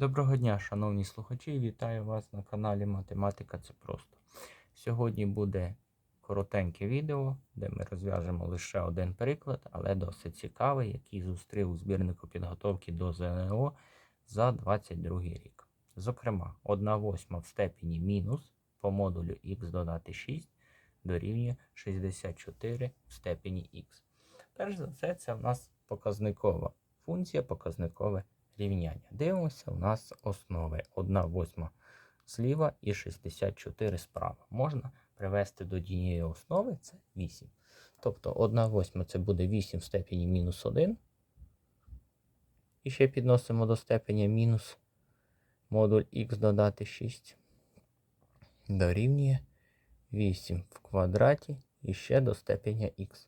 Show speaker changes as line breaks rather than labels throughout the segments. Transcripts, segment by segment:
Доброго дня, шановні слухачі, вітаю вас на каналі Математика це просто. Сьогодні буде коротеньке відео, де ми розв'яжемо лише один приклад, але досить цікавий, який зустрів у збірнику підготовки до ЗНО за 22 рік. Зокрема, 1 восьма в степені мінус по модулю х додати 6 дорівнює 64 в степені х. Перш за все, це в нас показникова функція, показникове рівняння. Дивимося, у нас основи 1 восьма зліва і 64 справа. Можна привести до однієї основи, це 8. Тобто 1 восьма це буде 8 в степені мінус 1. І ще підносимо до степеня мінус модуль х додати 6. Дорівнює 8 в квадраті і ще до степеня х.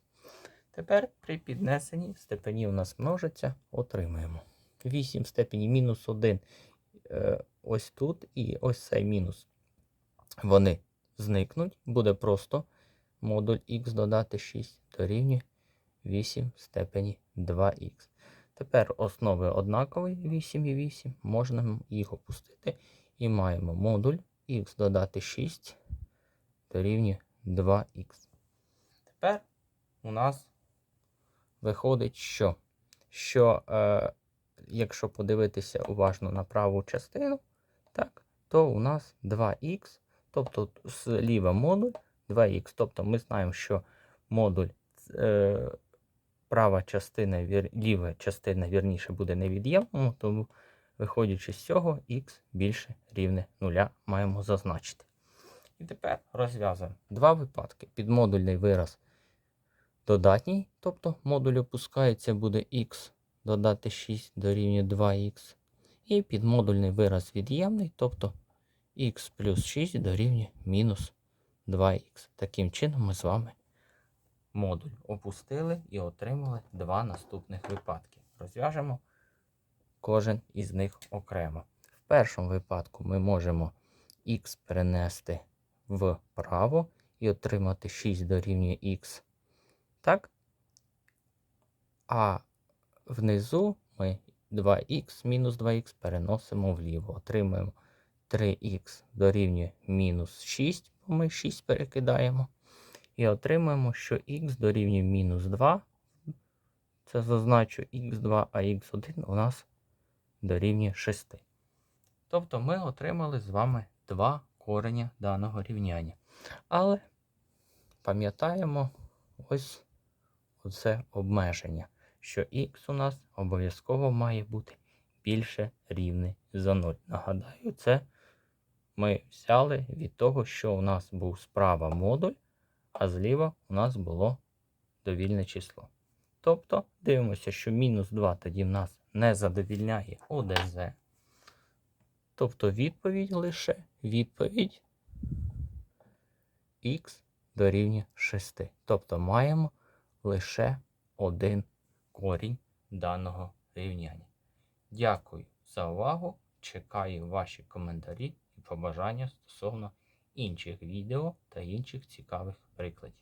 Тепер при піднесенні степені у нас множиться, отримаємо. 8 в степені мінус 1 е, ось тут і ось цей мінус. Вони зникнуть. Буде просто модуль х додати 6 дорівнює 8 в степені 2х. Тепер основи однакові 8 і 8. Можна їх опустити. І маємо модуль х додати 6 дорівнює 2х. Тепер у нас виходить, що, що е, якщо подивитися уважно на праву частину, так, то у нас 2х, тобто зліва модуль 2х. Тобто ми знаємо, що модуль е, права частина, вір, ліва частина вірніше буде невід'ємним, тому, виходячи з цього, х більше рівне 0 маємо зазначити. І тепер розв'язуємо два випадки. Підмодульний вираз додатній, тобто модуль опускається, буде х додати 6 дорівнює 2х. І підмодульний вираз від'ємний, тобто х плюс 6 дорівнює мінус 2х. Таким чином ми з вами модуль опустили і отримали два наступних випадки. Розв'яжемо кожен із них окремо. В першому випадку ми можемо х перенести вправо і отримати 6 дорівнює х. Так? А внизу ми 2х мінус 2х переносимо вліво. Отримуємо 3х дорівнює мінус 6, бо ми 6 перекидаємо. І отримуємо, що х дорівнює мінус 2. Це зазначу х2, а х1 у нас дорівнює 6. Тобто ми отримали з вами два кореня даного рівняння. Але пам'ятаємо ось оце обмеження, що х у нас обов'язково має бути більше рівне за 0. Нагадаю, це ми взяли від того, що у нас був справа модуль, а зліва у нас було довільне число. Тобто дивимося, що мінус 2 тоді в нас не задовільняє ОДЗ. Тобто відповідь лише відповідь х дорівнює 6. Тобто маємо лише один корінь даного рівняння. Дякую за увагу. Чекаю ваші коментарі і побажання стосовно інших відео та інших цікавих прикладів.